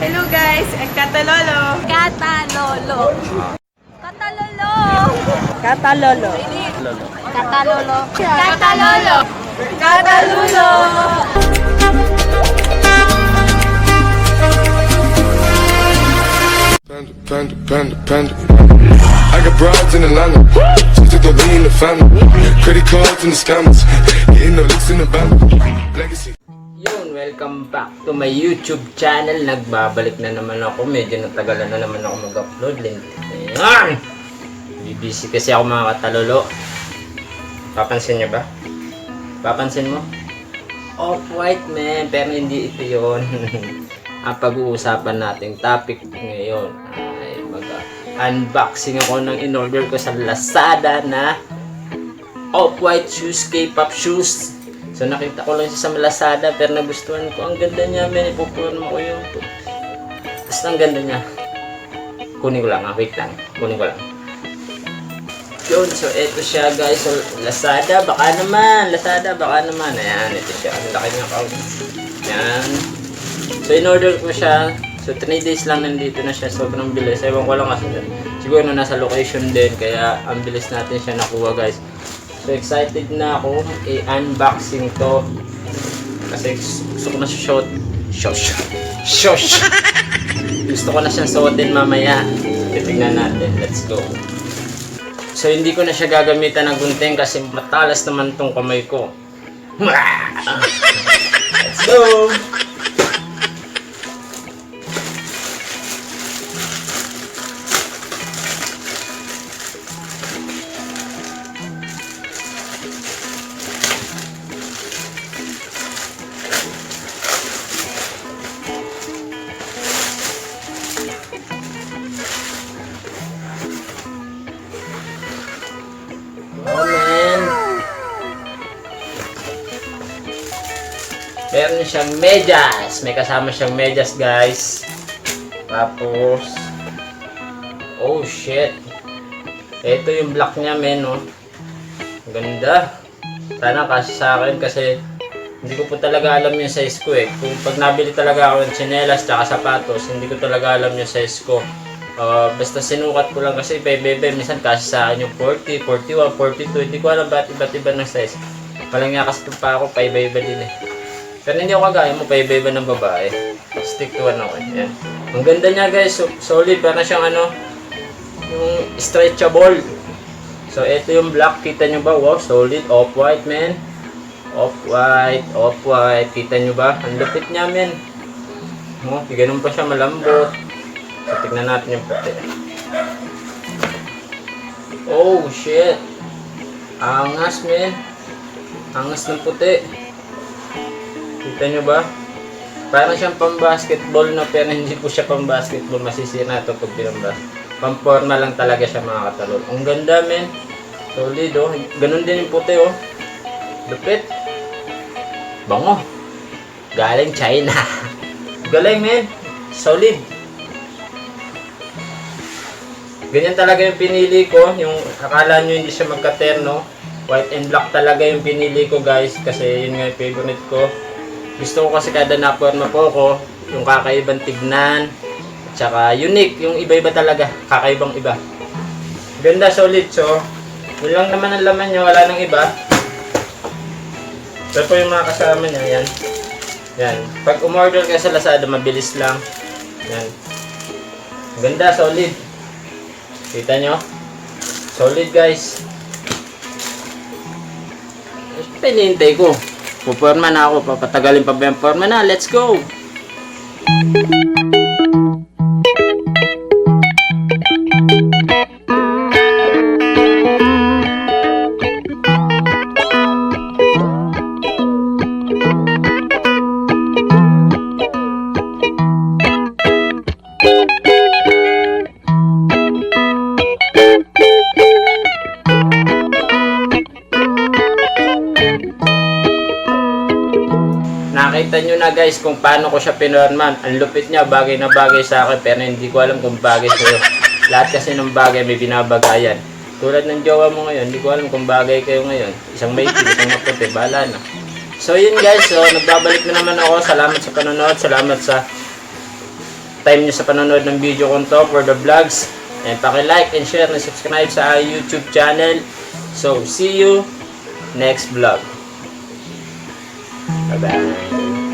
Hello guys, ang Katalolo. Katalolo. Katalolo. Katalolo. Katalolo. Katalolo. Panda, panda, panda, panda. I got broads in Atlanta. Just took the lean in the family. Credit cards and the scammers. Hitting the licks in the band. Legacy. Welcome back to my YouTube channel. Nagbabalik na naman ako. Medyo natagalan na naman ako mag-upload. Ayan! Bibisi kasi ako mga katalolo. Papansin niyo ba? Papansin mo? Off-white man, pero hindi ito yun. Ang pag-uusapan nating topic ngayon ay mag-unboxing ako ng in-order ko sa Lazada na off-white shoes, K-pop shoes. So nakita ko lang siya sa Lazada pero nagustuhan ko. Ang ganda niya, men. Ipupunan mo ko yung... Basta ang ganda niya. Kunin ko lang, ah. wait lang. Kunin ko lang. Yun, so eto siya guys. So Lazada, baka naman. Lazada, baka naman. Ayan, ito siya. Ang laki niya account. Ayan. So in-order ko siya. So 3 days lang nandito na siya. Sobrang bilis. Ewan ko lang kasi siguro na nasa location din. Kaya ang bilis natin siya nakuha guys. So excited na ako i-unboxing to. Kasi gusto ko na shot. Shosh. Shosh. gusto ko na siyang suotin mamaya. Titignan natin. Let's go. So hindi ko na siya gagamitan ng gunting kasi matalas naman tong kamay ko. Let's go! Meron siyang medyas. May kasama siyang medyas, guys. Tapos, oh shit. Ito yung black niya, men, no. Ang Ganda. Sana kasi sa akin kasi hindi ko po talaga alam yung size ko eh. Kung pag nabili talaga ako ng tsinelas tsaka sapatos, hindi ko talaga alam yung size ko. Ah, basta sinukat ko lang kasi bebe minsan kasi sa akin yung 40, 41, 42, hindi ko alam ba't iba't iba ng size. Walang nga kasi pa ako, paiba-iba din eh. Pero hindi ako kagaya mo, paiba-iba ng babae. Stick to one ako eh. Yan. Ang ganda niya guys, so, solid, parang siyang ano, yung stretchable. So, ito yung black, kita nyo ba? Wow, solid, off-white, man. Off-white, off-white, kita nyo ba? Ang lupit niya, man. Oh, ganun pa siya malambot. So, tignan natin yung puti. Oh, shit. Angas, man. Angas ng puti. Kita nyo ba? Parang siyang pang-basketball na pero hindi po siya pang-basketball. Masisira ito pag binamba. Pang-forma lang talaga siya mga katalon. Ang ganda, men. Solid, oh. Ganun din yung puti, oh. Lupit. Bango. Galing China. Galing, men. Solid. Ganyan talaga yung pinili ko. Yung akala nyo hindi siya magkaterno. White and black talaga yung pinili ko guys. Kasi yun nga yung favorite ko. Gusto ko kasi kada naporma po ako. Yung kakaibang tignan. At saka unique. Yung iba-iba talaga. Kakaibang iba. Ganda solid. So, yun lang naman ang laman niya. Wala nang iba. Ito po yung mga kasama niya. Yan. Yan. Pag umorder ka sa Lazada, mabilis lang. Yan. Ganda, solid. Kita nyo? Solid guys. Pinintay ko. Puporma na ako. Papatagalin pa ba yung forma na? Let's go! Nakita nyo na guys kung paano ko siya pinorman. Ang lupit niya, bagay na bagay sa akin pero hindi ko alam kung bagay sa'yo. Lahat kasi ng bagay may binabagayan. Tulad ng jowa mo ngayon, hindi ko alam kung bagay kayo ngayon. Isang may isang maputi, bahala na. So yun guys, so nagbabalik na naman ako. Salamat sa panonood, salamat sa time nyo sa panonood ng video ko to for the vlogs. And paki-like and share and subscribe sa YouTube channel. So, see you next vlog. about